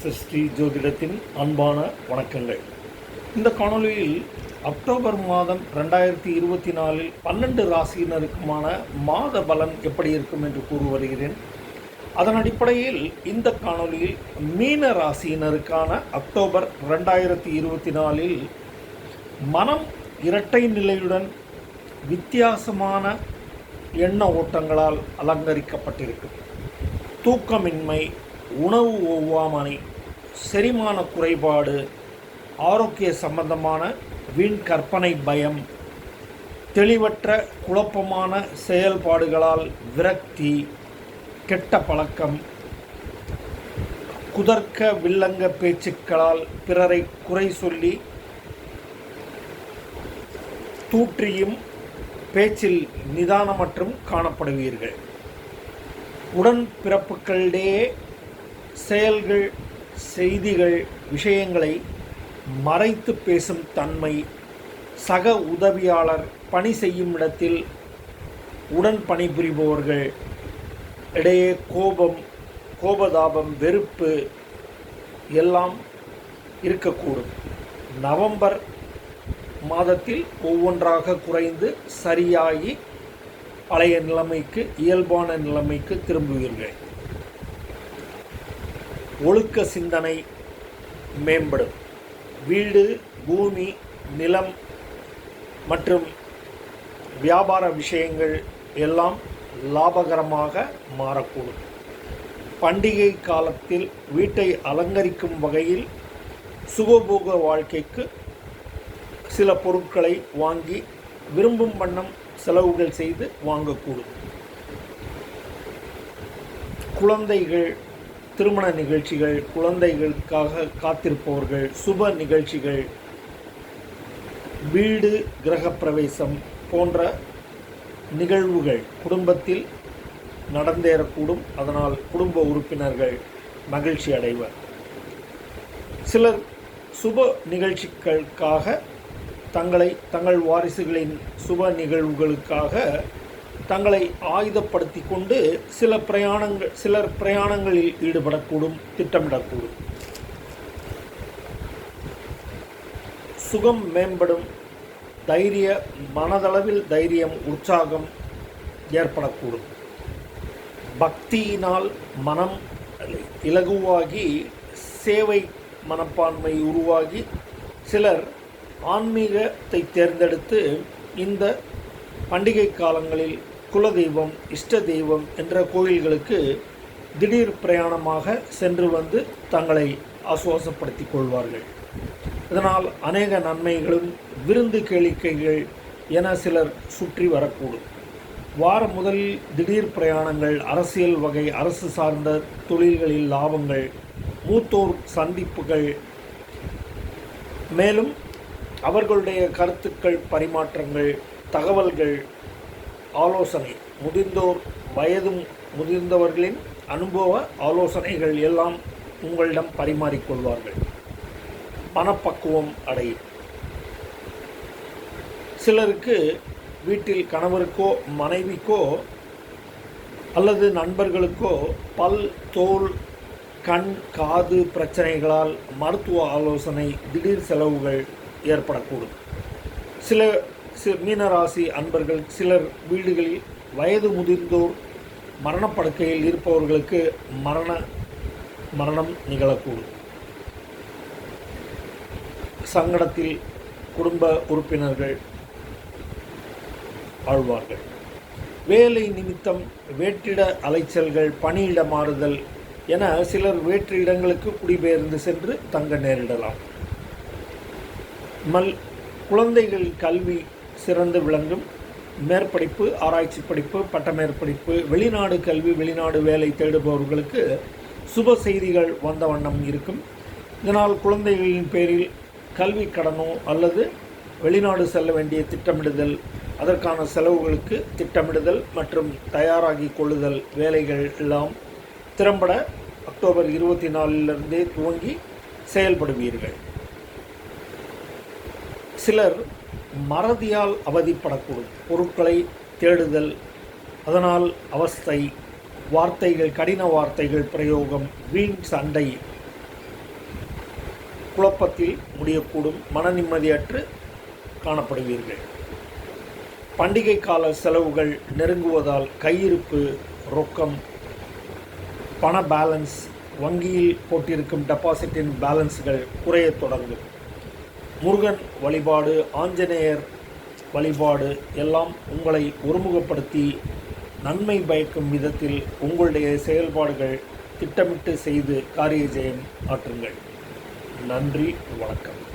சிருஷ்டி ஜோதிடத்தின் அன்பான வணக்கங்கள். இந்த காணொலியில் அக்டோபர் மாதம் ரெண்டாயிரத்தி இருபத்தி நாலில் பன்னெண்டு ராசியினருக்குமான மாத பலன் எப்படி இருக்கும் என்று கூறி வருகிறேன். அதன் அடிப்படையில் இந்த காணொலியில் மீன ராசியினருக்கான அக்டோபர் ரெண்டாயிரத்தி இருபத்தி நாலில் மனம் இரட்டை நிலையுடன் வித்தியாசமான எண்ண ஓட்டங்களால் அலங்கரிக்கப்பட்டிருக்கும். தூக்கமின்மை உணவு ஒவ்வாமை செரிமான குறைபாடு ஆரோக்கிய சம்பந்தமான வீண் கற்பனை பயம் தெளிவற்ற குழப்பமான செயல்பாடுகளால் விரக்தி கெட்ட பழக்கம் குதர்க்க வில்லங்க பேச்சுக்களால் பிறரை குறை சொல்லி தூற்றியும் பேச்சில் நிதானமற்றும் காணப்படுவீர்கள். உடன் பிறப்புகளிடையே செயல்கள் செய்திகள் விஷயங்களை மறைத்து பேசும் தன்மை சக உதவியாளர் பணி செய்யும் இடத்தில் உடன் பணிபுரிபவர்கள். இடையே கோபம் கோபதாபம் வெறுப்பு எல்லாம் இருக்கக்கூடும். நவம்பர் மாதத்தில் ஒவ்வொன்றாக குறைந்து சரியாகி பழைய நிலைமைக்கு இயல்பான நிலைமைக்கு திரும்புவீர்கள். ஒழுக்க சிந்தனை மேம்படும். வீடு பூமி நிலம் மற்றும் வியாபார விஷயங்கள் எல்லாம் லாபகரமாக மாறக்கூடும். பண்டிகை காலத்தில் வீட்டை அலங்கரிக்கும் வகையில் சுகபோக வாழ்க்கைக்கு சில பொருட்களை வாங்கி விரும்பும் வண்ணம் செலவுகள் செய்து வாங்கக்கூடும். குழந்தைகள் திருமண நிகழ்ச்சிகள் குழந்தைகளுக்காக காத்திருப்பவர்கள் சுப நிகழ்ச்சிகள் வீடு கிரகப்பிரவேசம் போன்ற நிகழ்வுகள் குடும்பத்தில் நடந்தேறக்கூடும். அதனால் குடும்ப உறுப்பினர்கள் மகிழ்ச்சி அடைவர். சிலர் சுப நிகழ்ச்சிகளுக்காக தங்களை தங்கள் வாரிசுகளின் சுப நிகழ்வுகளுக்காக தங்களை ஆயுதப்படுத்தி கொண்டு சில பிரயாணங்கள் சிலர் பிரயாணங்களில் ஈடுபடக்கூடும் திட்டமிடக்கூடும். சுகம் மேம்படும் தைரிய மனதளவில் தைரியம் உற்சாகம் ஏற்படக்கூடும். பக்தியினால் மனம் இலகுவாகி சேவை மனப்பான்மை உருவாகி சிலர் ஆன்மீகத்தை தேர்ந்தெடுத்து இந்த பண்டிகை காலங்களில் குலதெய்வம் இஷ்ட தெய்வம் என்ற கோயில்களுக்கு திடீர் பிரயாணமாக சென்று வந்து தங்களை ஆசுவாசப்படுத்தி கொள்வார்கள். இதனால் அநேக நன்மைகளும் விருந்து கேளிக்கைகள் என சிலர் சுற்றி வரக்கூடும். வார முதலில் திடீர் பிரயாணங்கள் அரசியல் வகை அரசு சார்ந்த தொழில்களில் லாபங்கள் மூத்தோர் சந்திப்புகள். மேலும் அவர்களுடைய கருத்துக்கள் பரிமாற்றங்கள் தகவல்கள் ஆலோசனை. முதிர்ந்தோர் வயது முதிர்ந்தவர்களின் அனுபவ ஆலோசனைகள் எல்லாம் உங்களிடம் பரிமாறிக்கொள்வார்கள். மனப்பக்குவம் அடையும். சிலருக்கு வீட்டில் கணவருக்கோ மனைவிக்கோ அல்லது நண்பர்களுக்கோ பல் தோல் கண் காது பிரச்சனைகளால் மருத்துவ ஆலோசனை திடீர் செலவுகள் ஏற்படக்கூடும். சில மீனராசி அன்பர்கள் சிலர் வீடுகளில் வயது முதிர்ந்தோர் மரணப்படுக்கையில் இருப்பவர்களுக்கு மரண மரணம் நிகழக்கூடும். சங்கடத்தில் குடும்ப உறுப்பினர்கள் ஆழ்வார்கள். வேலை நிமித்தம் வேற்றிட அலைச்சல்கள் பணியிட மாறுதல் என சிலர் வேற்று இடங்களுக்கு குடிபெயர்ந்து சென்று தங்க நேரிடலாம். மல் குழந்தைகள் கல்வி சிறந்து விளங்கும். மேற்படிப்பு ஆராய்ச்சி படிப்பு பட்டமேற்படிப்பு வெளிநாடு கல்வி வெளிநாடு வேலை தேடுபவர்களுக்கு சுப செய்திகள் வந்த வண்ணம் இருக்கும். இதனால் குழந்தைகளின் பேரில் கல்வி கடனோ அல்லது வெளிநாடு செல்ல வேண்டிய திட்டமிடுதல் அதற்கான செலவுகளுக்கு திட்டமிடுதல் மற்றும் தயாராகி கொள்ளுதல் வேலைகள் எல்லாம் திறம்பட அக்டோபர் இருபத்தி நாலிலிருந்தே துவங்கி செயல்படுவீர்கள். சிலர் மறதியால் அவதிப்படக்கூடும். பொருட்களை தேடுதல் அதனால் அவஸ்தை வார்த்தைகள் கடின வார்த்தைகள் பிரயோகம் வீண் சண்டை குழப்பத்தில் முடியக்கூடும். மன நிம்மதியற்று காணப்படுவீர்கள். பண்டிகை கால செலவுகள் நெருங்குவதால் கையிருப்பு ரொக்கம் பண பேலன்ஸ் வங்கியில் போட்டிருக்கும் டெபாசிட்டின் பேலன்ஸ்கள் குறையத் தொடங்கும். முருகன் வழிபாடு ஆஞ்சநேயர் வழிபாடு எல்லாம் உங்களை ஒருமுகப்படுத்தி நன்மை பயக்கும் விதத்தில் உங்களுடைய செயல்பாடுகள் திட்டமிட்டு செய்து காரிய ஜெயம் ஆற்றுங்கள். நன்றி வணக்கம்.